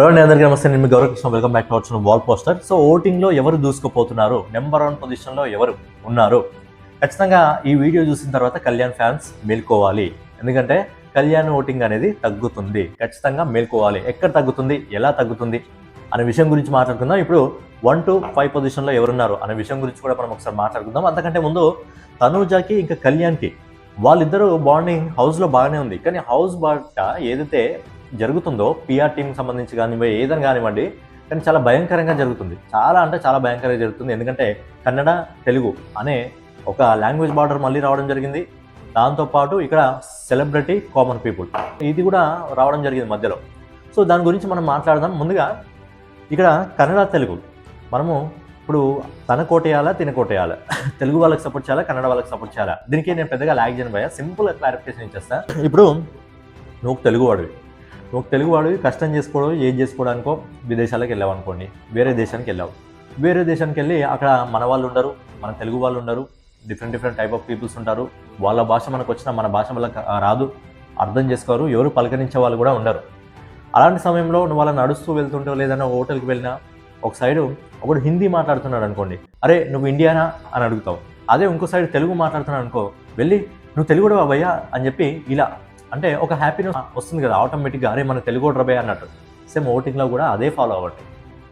ప్రవీణ్ అందరికీ నమస్తే. నేను మీ Gauravakrishna welcome back to wall poster so ఓటింగ్లో ఎవరు దూసుకుపోతున్నారు? నెంబర్ వన్ పొజిషన్లో ఎవరు ఉన్నారు? ఖచ్చితంగా ఈ వీడియో చూసిన తర్వాత కళ్యాణ్ ఫ్యాన్స్ మేల్కోవాలి. ఎందుకంటే కళ్యాణ్ ఓటింగ్ అనేది తగ్గుతుంది. ఖచ్చితంగా మేల్కోవాలి. ఎక్కడ తగ్గుతుంది? ఎలా తగ్గుతుంది? అనే విషయం గురించి మాట్లాడుకుందాం. ఇప్పుడు వన్ టు ఫైవ్ పొజిషన్లో ఎవరున్నారు? అనే విషయం గురించి కూడా మనం ఒకసారి మాట్లాడుకుందాం. అంతకంటే ముందు తనూజాకి ఇంకా కళ్యాణ్కి వాళ్ళిద్దరూ బాండింగ్ హౌస్లో బాగానే ఉంది. కానీ హౌస్ బాట ఏదైతే జరుగుతుందో పిఆర్ టీంకి సంబంధించి కానివ్వండి ఏదైనా కానివ్వండి కానీ చాలా భయంకరంగా జరుగుతుంది. చాలా అంటే చాలా భయంకరంగా జరుగుతుంది. ఎందుకంటే కన్నడ తెలుగు అనే ఒక లాంగ్వేజ్ బార్డర్ మళ్ళీ రావడం జరిగింది. దాంతోపాటు ఇక్కడ సెలబ్రిటీ కామన్ పీపుల్ ఇది కూడా రావడం జరిగింది మధ్యలో. సో దాని గురించి మనం మాట్లాడదాం. ముందుగా ఇక్కడ కన్నడ తెలుగు. మనము ఇప్పుడు తన కోటేయాలా తిన కోటేయాలా తెలుగు వాళ్ళకి సపోర్ట్ చేయాలా కన్నడ వాళ్ళకి సపోర్ట్ చేయాలా? దీనికి నేను పెద్దగా లాగ్ చేయను భయ సింపుల్ క్లారిఫికేషన్ ఇచ్చేస్తా. ఇప్పుడు నువ్వు తెలుగు వాడివి. నువ్వు తెలుగు కష్టం చేసుకోవడం ఏం చేసుకోవడానికో విదేశాలకు వెళ్ళావు అనుకోండి. వేరే దేశానికి వెళ్ళావు. వేరే దేశానికి వెళ్ళి అక్కడ మన వాళ్ళు ఉండరు మన తెలుగు వాళ్ళు ఉండరు different different type of peoples ఉంటారు. వాళ్ళ భాష మనకు వచ్చిన మన భాష వల్ల రాదు. అర్థం చేసుకోరు ఎవరు పలకరించే వాళ్ళు కూడా ఉండరు. అలాంటి సమయంలో నువ్వు అలా నడుస్తూ వెళ్తుంటో లేదన్నా హోటల్కి వెళ్ళినా ఒక సైడు ఒకడు హిందీ మాట్లాడుతున్నాడు అనుకోండి. అరే నువ్వు ఇండియానా అని అడుగుతావు. అదే ఇంకో సైడ్ తెలుగు మాట్లాడుతున్నాడు అనుకో వెళ్ళి నువ్వు తెలుగుడు బాబయ్యా అని చెప్పి ఇలా అంటే ఒక హ్యాపీనెస్ వస్తుంది కదా ఆటోమేటిక్గా అరే మన తెలుగు భయ్య అన్నట్టు. సేమ్ ఓటింగ్లో కూడా అదే ఫాలో అవ్వండి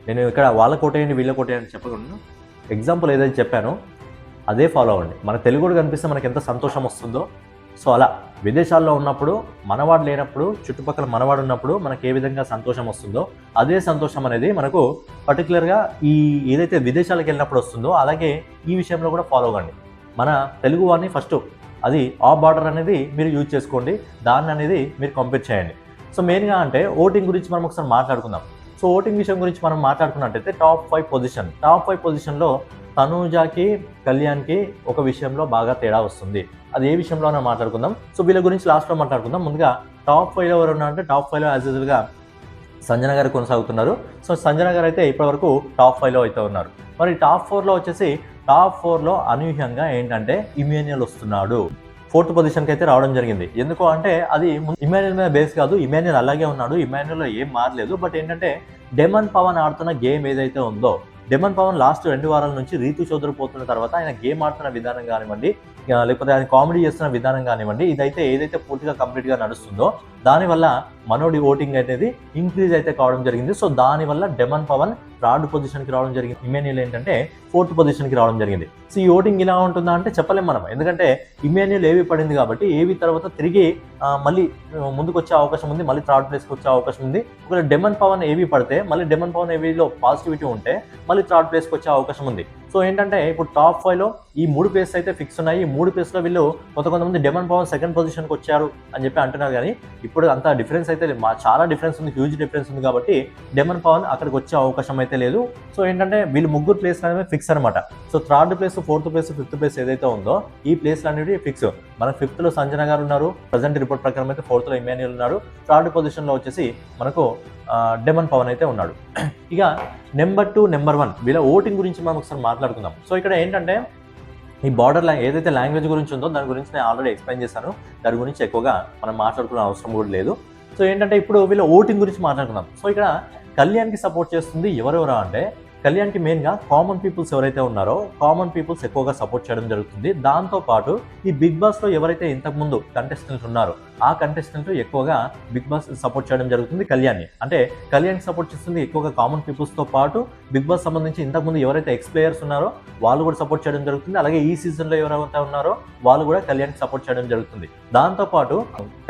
నేను ఇక్కడ వాళ్ళ కోటేయండి వీళ్ళ కోటేయండి చెప్పకుండా ఎగ్జాంపుల్ ఏదైతే చెప్పానో అదే ఫాలో అవ్వండి. మన తెలుగుడు కనిపిస్తే మనకి ఎంత సంతోషం వస్తుందో సో అలా. విదేశాల్లో ఉన్నప్పుడు మనవాడు లేనప్పుడు చుట్టుపక్కల మనవాడు ఉన్నప్పుడు మనకి ఏ విధంగా సంతోషం వస్తుందో అదే సంతోషం అనేది మనకు పర్టికులర్గా ఈ ఏదైతే విదేశాలకు వెళ్ళినప్పుడు వస్తుందో అలాగే ఈ విషయంలో కూడా ఫాలో అవ్వండి. మన తెలుగు వారిని ఫస్ట్ అది ఆ బార్డర్ అనేది మీరు యూజ్ చేసుకోండి. దాన్ని అనేది మీరు కంపేర్ చేయండి. సో మెయిన్గా అంటే ఓటింగ్ గురించి మనం ఒకసారి మాట్లాడుకుందాం. సో ఓటింగ్ విషయం గురించి మనం మాట్లాడుకున్నట్టయితే top five position top five పొజిషన్లో తనూజాకి కళ్యాణ్కి ఒక విషయంలో బాగా తేడా వస్తుంది. అది ఏ విషయంలో మాట్లాడుకుందాం. సో వీళ్ళ గురించి లాస్ట్లో మాట్లాడుకుందాం. ముందుగా టాప్ ఫైవ్ ఎవరు ఉన్నారంటే టాప్ ఫైవ్లో యాజ్ యూజువల్గా సంజన గారు కొనసాగుతున్నారు. సో సంజన గారు అయితే ఇప్పటివరకు టాప్ ఫైవ్లో అయితే ఉన్నారు. మరి టాప్ ఫోర్లో వచ్చేసి టాప్ ఫోర్లో అనూహ్యంగా ఏంటంటే ఇమాన్యుయల్ వస్తున్నాడు. ఫోర్త్ పొజిషన్కి అయితే రావడం జరిగింది. ఎందుకు అంటే అది ఇమాన్యుల్ మీద బేస్ కాదు ఇమాన్యుల్ అలాగే ఉన్నాడు. ఇమాన్యుయల్లో ఏం మారలేదు. బట్ ఏంటంటే డెమన్ పవన్ ఆడుతున్న గేమ్ ఏదైతే ఉందో డెమన్ పవన్ లాస్ట్ రెండు వారాల నుంచి రీతు చౌదరి పోతున్న తర్వాత ఆయన గేమ్ ఆడుతున్న విధానం కానివ్వండి లేకపోతే ఆయన కామెడీ చేస్తున్న విధానం కానివ్వండి ఇదైతే ఏదైతే పూర్తిగా కంప్లీట్గా నడుస్తుందో దానివల్ల మనోడి ఓటింగ్ అనేది ఇంక్రీజ్ అయితే కావడం జరిగింది. సో దానివల్ల డెమన్ పవన్ థర్డ్ పొజిషన్కి రావడం జరిగింది. ఇమాన్యుయల్ ఏంటంటే ఫోర్త్ పొజిషన్కి రావడం జరిగింది. సో ఈ ఓటింగ్ ఇలా ఉంటుందా అంటే చెప్పలేం మనం. ఎందుకంటే ఇమేనియల్ ఏవి పడింది కాబట్టి ఏవి తర్వాత తిరిగి మళ్ళీ ముందుకొచ్చే ముందుకు వచ్చే అవకాశం ఉంది మళ్ళీ థర్డ్ ప్లేస్కి వచ్చే అవకాశం ఉంది. ఒకవేళ డెమన్ పవన్ ఏవి పడితే మళ్ళీ డెమన్ పవన్ ఏవిలో పాజిటివిటీ ఉంటే మళ్ళీ థర్డ్ ప్లేస్కి వచ్చే అవకాశం ఉంది. సో ఏంటంటే ఇప్పుడు టాప్ ఫైవ్లో ఈ మూడు ప్లేస్ అయితే ఫిక్స్ ఉన్నాయి. ఈ మూడు ప్లేస్లో వీళ్ళు కొంత కొంతమంది డెమన్ పవన్ సెకండ్ పొజిషన్కి వచ్చారు అని చెప్పి అంటున్నారు కానీ ఇప్పుడు అంత డిఫరెన్స్ అయితే మా చాలా డిఫరెన్స్ ఉంది హ్యూజ్ డిఫరెన్స్ ఉంది కాబట్టి డెమన్ పవన్ అక్కడికి వచ్చే అవకాశం అయితే లేదు. సో ఏంటంటే వీళ్ళు ముగ్గురు ప్లేస్ అనేవి ఫిక్స్ అనమాట so third place fourth place fifth place ఏదైతే ఉందో ఈ ప్లేస్లు అనేవి ఫిక్స్ మన ఫిఫ్త్లో సంజన గారు ఉన్నారు. ప్రజెంట్ రిపోర్ట్ ప్రకారం అయితే ఫోర్త్లో ఇమాన్యుయల్ ఉన్నారు. థర్డ్ పొజిషన్లో వచ్చేసి మనకు డెమన్ పవన్ అయితే ఉన్నాడు. ఇక నెంబర్ టూ నెంబర్ వన్ వీళ్ళ ఓటింగ్ గురించి మనం ఒకసారి మాట్లాడుకుందాం. సో ఇక్కడ ఏంటంటే ఈ బార్డర్ లాంగ్ ఏదైతే లాంగ్వేజ్ గురించి ఉందో దాని గురించి నేను ఆల్రెడీ ఎక్స్ప్లెయిన్ చేశాను. దాని గురించి ఎక్కువగా మనం మాట్లాడుకునే అవసరం కూడా లేదు. సో ఏంటంటే ఇప్పుడు వీళ్ళ ఓటింగ్ గురించి మాట్లాడుకుందాం. సో ఇక్కడ కళ్యాణ్కి సపోర్ట్ చేస్తుంది ఎవరెవరా అంటే కళ్యాణ్కి మెయిన్గా కామన్ పీపుల్స్ ఎవరైతే ఉన్నారో కామన్ పీపుల్స్ ఎక్కువగా సపోర్ట్ చేయడం జరుగుతుంది. దాంతోపాటు ఈ బిగ్ బాస్లో ఎవరైతే ఇంతకుముందు కంటెస్టెంట్స్ ఉన్నారో ఆ కంటెస్టెంట్ ఎక్కువగా బిగ్ బాస్ సపోర్ట్ చేయడం జరుగుతుంది కళ్యాణ్ని. అంటే కళ్యాణ్ సపోర్ట్ చేస్తుంది ఎక్కువగా కామన్ పీపుల్స్తో పాటు బిగ్ బాస్ సంబంధించి ఇంతకుముందు ఎవరైతే ఎక్స్ ప్లేయర్స్ ఉన్నారో వాళ్ళు కూడా సపోర్ట్ చేయడం జరుగుతుంది. అలాగే ఈ సీజన్లో ఎవరైతే ఉన్నారో వాళ్ళు కూడా కళ్యాణ్ సపోర్ట్ చేయడం జరుగుతుంది. దాంతోపాటు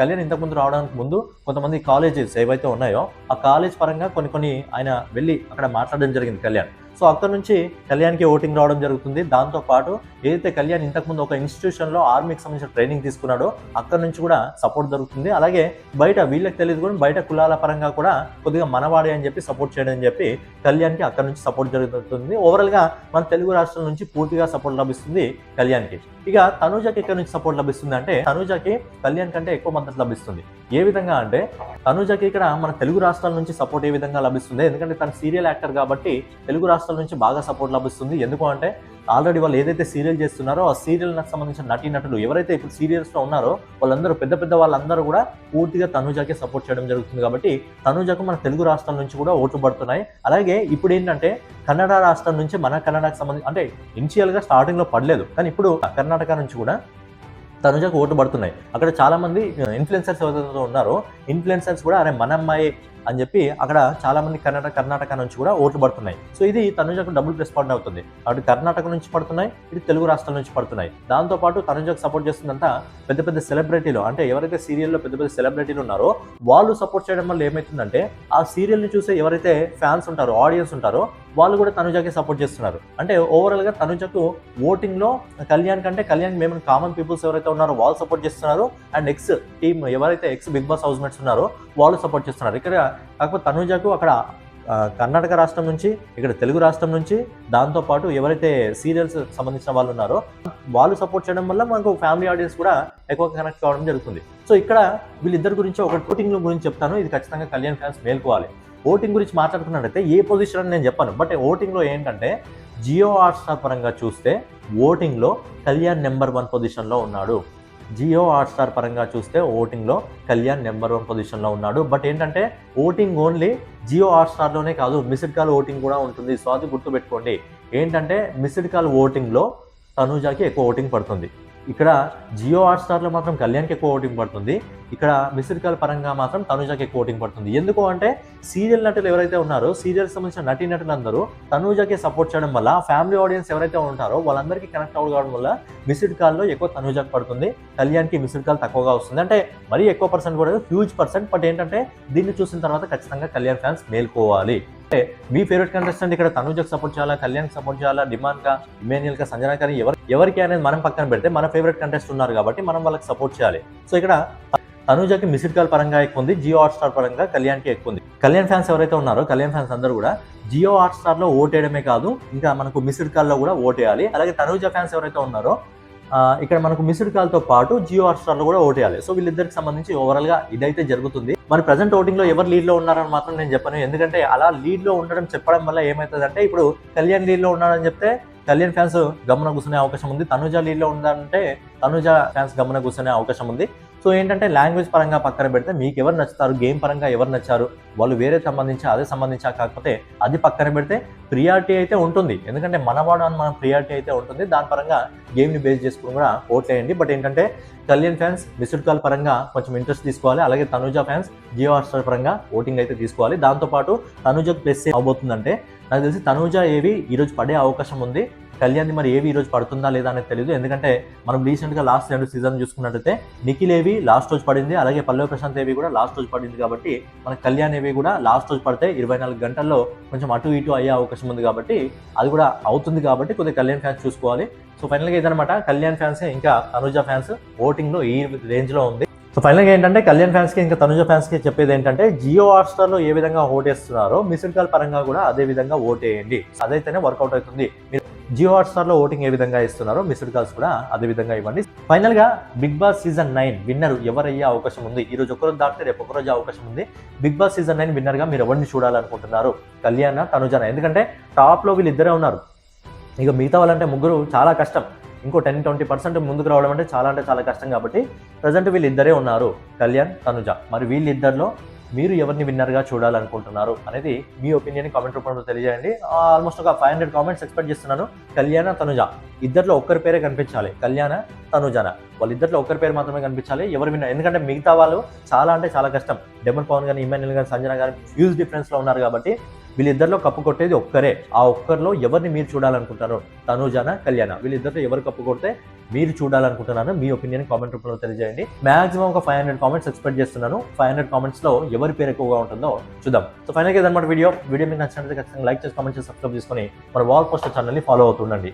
కళ్యాణ్ ఇంతకుముందు రావడానికి ముందు కొంతమంది కాలేజెస్ ఏవైతే ఉన్నాయో ఆ కాలేజ్ పరంగా కొన్ని కొన్ని ఆయన వెళ్ళి అక్కడ మాట్లాడడం జరిగింది కళ్యాణ్. సో అక్కడ నుంచి కళ్యాణ్కి ఓటింగ్ రావడం జరుగుతుంది. దాంతోపాటు ఏదైతే కళ్యాణ్ ఇంతకుముందు ఒక ఇన్స్టిట్యూషన్లో ఆర్మీకి సంబంధించిన ట్రైనింగ్ తీసుకున్నాడో అక్కడ నుంచి కూడా సపోర్ట్ దొరుకుతుంది అలాగే బయట వీళ్ళకి తెలియదు కూడా బయట కులాల పరంగా కూడా కొద్దిగా మనవాడే అని చెప్పి సపోర్ట్ చేయడం అని చెప్పి కళ్యాణ్కి అక్కడ నుంచి సపోర్ట్ జరుగుతుంది. ఓవరాల్గా మన తెలుగు రాష్ట్రాల నుంచి పూర్తిగా సపోర్ట్ లభిస్తుంది కళ్యాణ్కి. ఇక తనూజకి ఎక్కడి నుంచి సపోర్ట్ లభిస్తుంది అంటే తనూజకి కళ్యాణ్ కంటే ఎక్కువ మద్దతు లభిస్తుంది. ఏ విధంగా అంటే తనుజకి ఇక్కడ మన తెలుగు రాష్ట్రాల నుంచి సపోర్ట్ ఏ విధంగా లభిస్తుంది? ఎందుకంటే తను సీరియల్ యాక్టర్ కాబట్టి తెలుగు రాష్ట్రాల నుంచి బాగా సపోర్ట్ లభిస్తుంది. ఎందుకు అంటే ఆల్రెడీ వాళ్ళు ఏదైతే సీరియల్ చేస్తున్నారో ఆ సీరియల్ నాకు సంబంధించిన నటీనటులు ఎవరైతే ఇప్పుడు సీరియల్స్లో ఉన్నారో వాళ్ళందరూ పెద్ద పెద్ద వాళ్ళందరూ కూడా పూర్తిగా తనుజాకే సపోర్ట్ చేయడం జరుగుతుంది కాబట్టి తనుజకు మన తెలుగు రాష్ట్రాల నుంచి కూడా ఓట్లు పడుతున్నాయి. అలాగే ఇప్పుడు ఏంటంటే కన్నడ రాష్ట్రం నుంచి మన కన్నడకు సంబంధించి అంటే ఇనిషియల్గా స్టార్టింగ్లో పడలేదు. కానీ ఇప్పుడు కర్ణాటక నుంచి కూడా తనుజకు ఓటు పడుతున్నాయి. అక్కడ చాలా మంది ఇన్ఫ్లుయెన్సర్స్ ఎవరైతే ఉన్నారో ఇన్ఫ్లుయెన్సర్స్ కూడా అరే మన అమ్మాయి అని చెప్పి అక్కడ చాలా మంది కర్ణాటక కర్ణాటక నుంచి కూడా ఓట్లు పడుతున్నాయి. సో ఇది తనుజకు డబుల్ ప్లస్ పాయింట్ అవుతుంది. అటు కర్ణాటక నుంచి పడుతున్నాయి ఇటు తెలుగు రాష్ట్రాల నుంచి పడుతున్నాయి. దాంతో పాటు తనుజకు సపోర్ట్ చేస్తుందంతా పెద్ద పెద్ద సెలబ్రిటీలు అంటే ఎవరైతే సీరియల్లో పెద్ద పెద్ద సెలబ్రిటీలు ఉన్నారో వాళ్ళు సపోర్ట్ చేయడం వల్ల ఏమవుతుందంటే ఆ సీరియల్ని చూసే ఎవరైతే ఫ్యాన్స్ ఉంటారో ఆడియన్స్ ఉంటారో వాళ్ళు కూడా తనుజాకి సపోర్ట్ చేస్తున్నారు. అంటే ఓవరాల్గా తనుజకు ఓటింగ్లో కళ్యాణ్ కంటే కళ్యాణ్ మేము కామన్ పీపుల్స్ ఎవరైతే ఉన్నారో వాళ్ళు సపోర్ట్ చేస్తున్నారు. అండ్ ఎక్స్ టీమ్ ఎవరైతే ex big boss housemates ఉన్నారో వాళ్ళు సపోర్ట్ చేస్తున్నారు. ఇక్కడ కాకపోతే తనుజకు అక్కడ కర్ణాటక రాష్ట్రం నుంచి ఇక్కడ తెలుగు రాష్ట్రం నుంచి దాంతో పాటు ఎవరైతే సీరియల్స్ సంబంధించిన వాళ్ళు ఉన్నారో వాళ్ళు సపోర్ట్ చేయడం వల్ల మనకు ఫ్యామిలీ ఆడియన్స్ కూడా ఎక్కువ కనెక్ట్ కావడం జరుగుతుంది. సో ఇక్కడ వీళ్ళిద్దరి గురించి ఒక ఓటింగ్ గురించి చెప్తాను. ఇది ఖచ్చితంగా కళ్యాణ్ ఫ్యాన్స్ మేల్కోవాలి. ఓటింగ్ గురించి మాట్లాడుకున్నట్టయితే ఏ పొజిషన్ అని నేను చెప్పాను. బట్ ఓటింగ్లో ఏంటంటే జియో హాట్స్టార్ పరంగా చూస్తే ఓటింగ్లో కళ్యాణ్ నెంబర్ వన్ పొజిషన్లో ఉన్నాడు. జియో హాట్స్టార్ పరంగా చూస్తే ఓటింగ్లో కళ్యాణ్ నెంబర్ వన్ పొజిషన్లో ఉన్నాడు. బట్ ఏంటంటే ఓటింగ్ ఓన్లీ జియో హాట్స్టార్లోనే కాదు మిస్డ్ కాల్ ఓటింగ్ కూడా ఉంటుంది. సో అది గుర్తుపెట్టుకోండి. ఏంటంటే మిస్డ్ కాల్ ఓటింగ్లో తనూజాకి ఎక్కువ ఓటింగ్ పడుతుంది. ఇక్కడ జియో హాట్స్టార్లో మాత్రం కళ్యాణ్కి ఎక్కువ ఓటింగ్ పడుతుంది. ఇక్కడ మిస్డ్ కాల్ పరంగా మాత్రం తనూజాకి ఎక్కువ ఓటింగ్ పడుతుంది. ఎందుకు అంటే సీరియల్ నటులు ఎవరైతే ఉన్నారో సీరియల్ సంబంధించిన నటీ నటులందరూ తనూజాకి సపోర్ట్ చేయడం వల్ల ఫ్యామిలీ ఆడియన్స్ ఎవరైతే ఉంటారో వాళ్ళందరికీ కనెక్ట్ అవ్వడం వల్ల మిస్డ్ కాల్లో ఎక్కువ తనూజాకి పడుతుంది. కళ్యాణ్కి మిస్డ్ కాల్ తక్కువగా వస్తుంది. అంటే మరీ ఎక్కువ పర్సెంట్ కూడా హ్యూజ్ పర్సెంట్ బట్ ఏంటంటే దీన్ని చూసిన తర్వాత ఖచ్చితంగా కళ్యాణ్ ఫ్యాన్స్ మేల్కోవాలి. అంటే మీ ఫేవరెట్ కంటెస్టెంట్ ఇక్కడ తనుజకు సపోర్ట్ చేయాలా కళ్యాణ్ సపోర్ట్ చేయాలా డిమాండ్ కా ఇమాన్యుయల్ కా సంజన కానీ ఎవరు ఎవరికి అనేది మనం పక్కన పెడితే మన ఫేవరెట్ కంటెస్ట్ ఉన్నారు కాబట్టి మనం వాళ్ళకి సపోర్ట్ చేయాలి. సో ఇక్కడ తనుజకి మిస్డ్ కాల్ పరంగా ఎక్కువ ఉంది జియో హాట్ స్టార్ పరంగా కళ్యాణ్కి ఎక్కువ ఉంది. కళ్యాణ్ ఫ్యాన్స్ ఎవరైతే ఉన్నారో కళ్యాణ్ ఫ్యాన్స్ అందరూ కూడా జియో హాట్ స్టార్లో ఓటేయడమే కాదు ఇంకా మనకు మిస్డ్ కాల్లో కూడా ఓటేయాలి. అలాగే తనుజ ఫ్యాన్స్ ఎవరైతే ఉన్నారో ఇక్కడ మనకు మిస్డ్ కాల్తో పాటు జియో హాట్ స్టార్లో కూడా ఓటేయాలి సో వీళ్ళిద్దరికి సంబంధించి ఓవరాల్గా ఇదైతే జరుగుతుంది. మరి ప్రజెంట్ ఓటింగ్లో ఎవరు లీడ్లో ఉన్నారని మాత్రం నేను చెప్పను. ఎందుకంటే అలా లీడ్లో ఉండడం చెప్పడం వల్ల ఏమవుతుందంటే ఇప్పుడు కళ్యాణ్ లీడ్లో ఉన్నాడని చెప్తే కళ్యాణ్ ఫ్యాన్స్ గమన కూర్చునే అవకాశం ఉంది. తనుజ లీడ్లో ఉందంటే తనుజ ఫ్యాన్స్ గమన కూర్చునే అవకాశం ఉంది. సో ఏంటంటే లాంగ్వేజ్ పరంగా పక్కన పెడితే మీకు ఎవరు నచ్చుతారు? గేమ్ పరంగా ఎవరు నచ్చారు? వాళ్ళు వేరే సంబంధించి అదే సంబంధించా? కాకపోతే అది పక్కన పెడితే ప్రియారిటీ అయితే ఉంటుంది. ఎందుకంటే మనవాడు అని మన ప్రియారిటీ అయితే ఉంటుంది. దాని పరంగా గేమ్ని బేస్ చేసుకుని కూడా ఓట్లేయండి బట్ ఏంటంటే కళ్యాణ్ ఫ్యాన్స్ మిస్డ్ కాల్ పరంగా కొంచెం ఇంట్రెస్ట్ తీసుకోవాలి. అలాగే తనుజ ఫ్యాన్స్ జియో హాట్స్టార్ పరంగా ఓటింగ్ అయితే తీసుకోవాలి. దాంతోపాటు తనుజకు ప్లస్ అవబోతుందంటే నాకు తెలిసి తనుజ ఏవి ఈరోజు పడే అవకాశం ఉంది. కళ్యాణ్ మరి ఏవి ఈరోజు పడుతుందా లేదా అనేది తెలియదు ఎందుకంటే మనం రీసెంట్గా లాస్ట్ రెండు సీజన్ చూసుకున్నట్టయితే నిఖిల్ ఏవి లాస్ట్ రోజు పడింది అలాగే పల్లవి ప్రశాంత్ ఏవి కూడా లాస్ట్ రోజు పడింది కాబట్టి మన కళ్యాణ్ ఏవి కూడా లాస్ట్ రోజు పడితే ఇరవై నాలుగు గంటల్లో కొంచెం అటు ఇటు అయ్యే అవకాశం ఉంది కాబట్టి అది కూడా అవుతుంది కాబట్టి కొద్దిగా కళ్యాణ్ ఫ్యాన్స్ చూసుకోవాలి. సో ఫైనల్గా ఇదనమాట కళ్యాణ్ ఫ్యాన్స్ ఇంకా తనుజ ఫ్యాన్స్ ఓటింగ్లో ఈ రేంజ్లో ఉంది. సో ఫైనల్గా ఏంటంటే కళ్యాణ్ ఫ్యాన్స్కి ఇంకా తనుజ ఫ్యాన్స్కి చెప్పేది ఏంటంటే జియో హాట్స్టార్లో ఏ విధంగా ఓటేస్తున్నారో మిస్డ్ కాల్ పరంగా కూడా అదే విధంగా ఓటేయండి. అదైతేనే వర్కౌట్ అవుతుంది. మీరు జియో హాట్స్టార్లో ఓటింగ్ ఏ విధంగా ఇస్తున్నారో మిస్డ్ కాల్స్ కూడా అదే విధంగా ఇవ్వండి. ఫైనల్గా Bigg Boss season nine winner ఎవరయ్యే అవకాశం ఉంది? ఈ రోజు ఒకరోజు దాటితే రేపు ఒకరోజు అవకాశం ఉంది. బిగ్ బాస్ సీజన్ నైన్ విన్నర్గా మీరు ఎవరిని చూడాలనుకుంటున్నారు? కళ్యాణ తనుజన. ఎందుకంటే టాప్లో వీళ్ళిద్దరే ఉన్నారు. ఇక మిగతా వాళ్ళంటే ముగ్గురు చాలా కష్టం. ఇంకో టెన్ ట్వంటీ పర్సెంట్ ముందుకు రావడం అంటే చాలా అంటే చాలా కష్టం కాబట్టి ప్రజెంట్ వీళ్ళిద్దరే ఉన్నారు. కళ్యాణ్ తనుజ. మరి వీళ్ళిద్దరిలో మీరు ఎవరిని విన్నర్గా చూడాలనుకుంటున్నారు అనేది మీ ఒపీనియన్ కామెంట్ రూపంలో తెలియజేయండి. ఆల్మోస్ట్ ఒక ఫైవ్ హండ్రెడ్ కామెంట్స్ ఎక్స్పెక్ట్ చేస్తున్నాను. కళ్యాణ తనుజ. ఇద్దరిలో ఒక్కరి పేరే కనిపించాలి. కళ్యాణ తనుజన వాళ్ళిద్దరిలో ఒక్కరి పేరు మాత్రమే కనిపించాలి. ఎవరు విన్నారు ఎందుకంటే మిగతా వాళ్ళు చాలా అంటే చాలా కష్టం. డెమన్ పవన్ కానీ ఇమాన్యుల్ కానీ సంజన కానీ హ్యూజ్ డిఫరెన్స్లో ఉన్నారు కాబట్టి వీళ్ళిద్దరిలో కప్పు కొట్టేది ఒక్కరే. ఆ ఒక్కరిలో ఎవరిని మీరు చూడాలనుకుంటారు తనుజన కళ్యాణ వీళ్ళిద్దరిలో ఎవరు కప్పు కొడితే మీరు చూడాలనుకుంటున్నాను మీ ఒపీనియన్ కామెంట్ రూపంలో తెలియజేయండి. మాక్సిమం ఒక ఫైవ్ హండ్రెడ్ కామెంట్స్ ఎక్స్పెక్ట్ చేస్తున్నాను. ఫైవ్ హండ్రెడ్ కామెంట్స్లో ఎవరి పేరు ఎక్కువగా ఉంటుందో చూద్దాం. సో ఫైనల్గా ఇదన్నమాట వీడియో వీడియో మీకు నచ్చినట్లయితే ఖచ్చితంగా లైక్ చేసి కామెంట్ చేసి సబ్స్క్రైబ్ చేసుకొని మన వాల్ పోస్టర్ ఛానల్ని ఫాలో అవుతుండండి.